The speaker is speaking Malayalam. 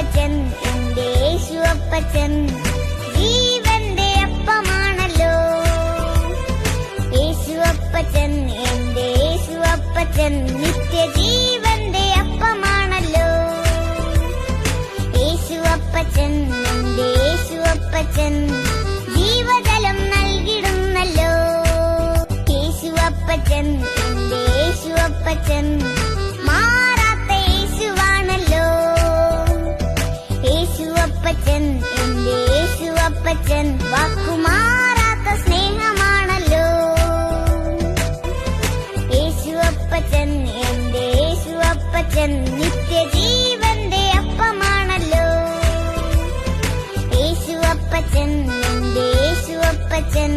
യേശുവപ്പച്ചൻ എന്റെ യേശുവപ്പച്ചൻ ജീവന്റെ അപ്പമാണല്ലോ. യേശുവപ്പച്ചൻ എന്റെ യേശുവപ്പച്ചൻ നിത്യജീവന്റെ അപ്പമാണല്ലോ. യേശുവപ്പച്ചൻ എന്റെ യേശുവപ്പച്ചൻ ജീവജലം നൽകിടുന്നല്ലോ. യേശുവപ്പച്ചൻ എന്റെ യേശുവപ്പച്ചൻ എന്റെ യേശുവപ്പച്ചൻ വാക്കുമാറാത്ത സ്നേഹമാണല്ലോ. യേശുവപ്പച്ചൻ എന്റെ യേശുവപ്പച്ചൻ നിത്യജീവന്റെ അപ്പമാണല്ലോ. യേശുവപ്പച്ചൻ എന്റെ യേശുവപ്പച്ചൻ